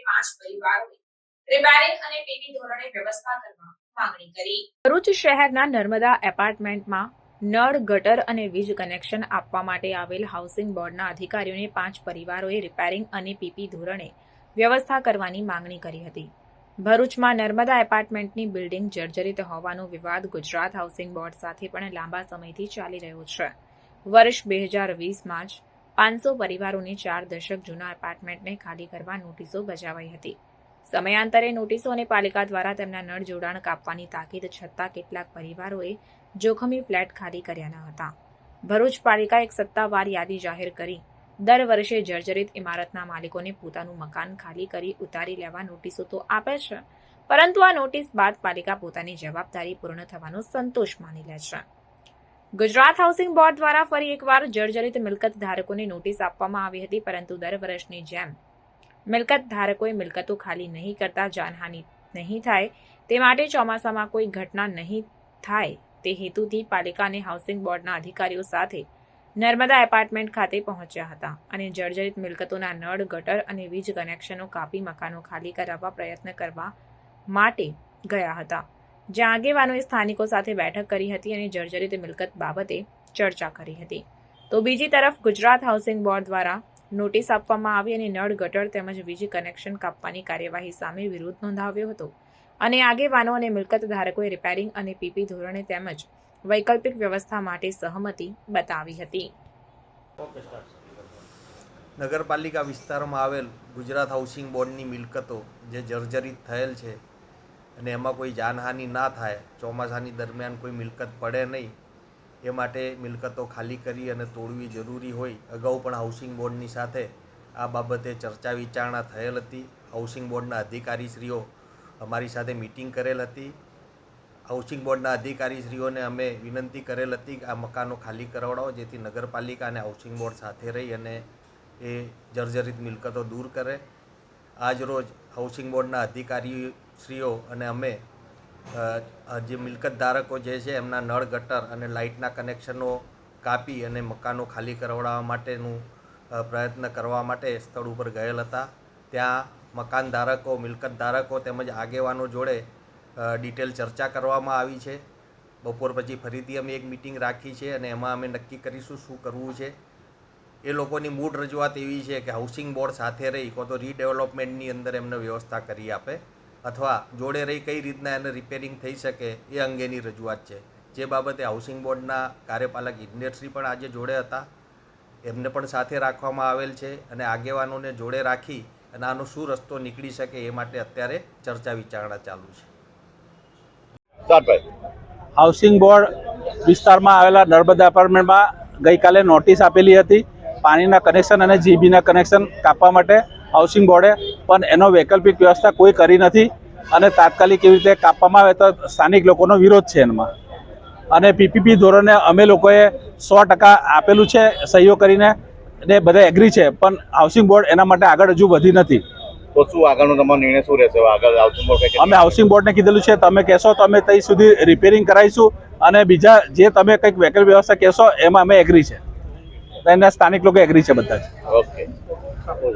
પાંચ પરિવારોને રિપેરિંગ અને પીપી ધોરણે વ્યવસ્થા કરવા માંગણી કરી. ભરૂચ શહેરના નર્મદા એપાર્ટમેન્ટમાં નળ, ગટર અને વીજ કનેક્શન આપવા માટે આવેલ હાઉસિંગ બોર્ડના અધિકારીઓને પાંચ પરિવારોએ રિપેરિંગ અને પીપી ધોરણે વ્યવસ્થા કરવાની માંગણી કરી હતી. ભરૂચમાં નર્મદા એપાર્ટમેન્ટની બિલ્ડિંગ જર્જરિત હોવાનો વિવાદ ગુજરાત હાઉસિંગ બોર્ડ સાથે પણ લાંબા સમયથી ચાલી રહ્યો છે. વર્ષ બે હજાર વીસમાં જ પાંચસો પરિવારોની ચાર દશક જૂના એપાર્ટમેન્ટને ખાલી કરવા નોટિસો બજાવાઈ હતી. સમયાંતરે નોટિસો અને પાલિકા દ્વારા તેમના નળ જોડાણ કાપવાની તાકીદ છતાં કેટલાક પરિવારોએ જોખમી ફ્લેટ ખાલી કર્યા ન હતા. ભરૂચ પાલિકા એક સત્તાવાર યાદી જાહેર કરી. દર વર્ષે જર્જરિત ઇમારતના માલિકોને પોતાનું મકાન ખાલી કરી ઉતારી લેવા નોટિસો તો આપે છે, પરંતુ આ નોટિસ બાદ પાલિકા પોતાની જવાબદારી પૂર્ણ થવાનો સંતોષ માની લે છે. ગુજરાત હાઉસિંગ બોર્ડ દ્વારા ફરી એકવાર જર્જરિત મિલકત ધારકોને નોટિસ આપવામાં આવી હતી, પરંતુ દર વર્ષની જેમ મિલકત ધારકોએ મિલકતો ખાલી નહીં કરતા જાનહાનિ નહીં થાય, તે માટે ચોમાસામાં કોઈ ઘટના નહીં થાય તે હેતુથી પાલિકા અને હાઉસિંગ બોર્ડના અધિકારીઓ સાથે નર્મદા એપાર્ટમેન્ટ ખાતે પહોંચ્યા હતા અને જર્જરિત મિલકતોના નળ, ગટર અને વીજ કનેક્શનો કાપી મકાનો ખાલી કરાવવા પ્રયત્ન કરવા માટે ગયા હતા. જ્યાં આગેવાનોએ સ્થાનિકો સાથે બેઠક કરી હતી અને જર્જરિત મિલકત બાબતે ચર્ચા કરી હતી. તો બીજી તરફ ગુજરાત હાઉસિંગ બોર્ડ દ્વારા નોટિસ આપવામાં આવી અને નળ ગટર તેમજ વીજ કનેક્શન કાપવાની કાર્યવાહી સામે વિરોધ નોંધાવ્યો હતો. અને આગેવાનો અને મિલકત ધારકોએ રિપેરિંગ અને પીપી ધોરણે તેમજ વૈકલ્પિક વ્યવસ્થા માટે સહમતિ બતાવી હતી. નગરપાલિકા વિસ્તારમાં આવેલ ગુજરાત હાઉસિંગ બોર્ડની મિલકતો જે જર્જરિત થયેલ છે અને એમાં કોઈ જાનહાનિ ના થાય, ચોમાસાની દરમિયાન કોઈ મિલકત પડે નહીં, એ માટે મિલકતો ખાલી કરી અને તોડવી જરૂરી હોય. અગાઉ પણ હાઉસિંગ બોર્ડની સાથે આ બાબતે ચર્ચા વિચારણા થયેલ હતી. હાઉસિંગ બોર્ડના અધિકારીશ્રીઓ અમારી સાથે મિટિંગ કરેલ હતી. હાઉસિંગ બોર્ડના અધિકારીશ્રીઓને અમે વિનંતી કરેલ હતી કે આ મકાનો ખાલી કરાવડાવો, જેથી નગરપાલિકા અને હાઉસિંગ બોર્ડ સાથે રહી અને એ જર્જરિત મિલકતો દૂર કરે. આજ રોજ હાઉસિંગ બોર્ડના અધિકારીશ્રીઓ અને અમે જે મિલકત ધારકો જે છે એમના નળ, ગટર અને લાઇટના કનેક્શનો કાપી અને મકાનો ખાલી કરવડાવવા માટેનું પ્રયત્ન કરવા માટે સ્થળ ઉપર ગયેલ હતા. ત્યાં મકાન ધારકો, મિલકત ધારકો તેમજ આગેવાનો જોડે ડિટેલ ચર્ચા કરવામાં આવી છે. બપોર પછી ફરીથી અમે એક મિટિંગ રાખી છે અને એમાં અમે નક્કી કરીશું શું કરવું છે. એ લોકોની મૂળ રજૂઆત એવી છે કે હાઉસિંગ બોર્ડ સાથે રહી, કો તો રીડેવલપમેન્ટની અંદર એમને વ્યવસ્થા કરી આપે. અથવા જોડે રહી કઈ રીતના એને રિપેરિંગ થઈ શકે એ અંગેની રજૂઆત છે. જે બાબતે હાઉસિંગ બોર્ડના કાર્યપાલક ઇજનેરશ્રી પણ આજે જોડે હતા. એમને પણ સાથે રાખવામાં આવેલ છે અને આગેવાનોને જોડે રાખી અને આનો શું રસ્તો નીકળી શકે એ માટે અત્યારે ચર્ચા વિચારણા ચાલુ છે. હાઉસિંગ બોર્ડ વિસ્તારમાં આવેલા નર્મદા એપાર્ટમેન્ટમાં ગઈકાલે નોટિસ આપેલી હતી. પાણીના કનેક્શન અને જીબીના કનેક્શન કાપવા માટે હાઉસિંગ બોર્ડે પણ એનો વૈકલ્પિક વ્યવસ્થા કોઈ કરી નથી અને તાત્કાલિક એવી રીતે કાપવામાં આવે તો સ્થાનિક લોકોનો વિરોધ છે એમાં. અને પીપીપી ધોરણે અમે લોકોએ સો ટકા આપેલું છે સહીઓ કરીને ને બધા એગ્રી છે પણ હાઉસિંગ બોર્ડ એના માટે આગળ હજુ વધી નથી. તો શું આગળનો તમારો નિર્ણય શું રહેશે? આગળ હાઉસિંગ બોર્ડ અમે હાઉસિંગ બોર્ડને કીધેલું છે તમે કહેશો તો અમે ત્યાં સુધી રિપેરિંગ કરાવીશું અને બીજા જે તમે કંઈક વૈકલ્પિક વ્યવસ્થા કહેશો એમાં અમે એગ્રી છે. એના સ્થાનિક લોકો એગ્રી છે બધા જ. ઓકે.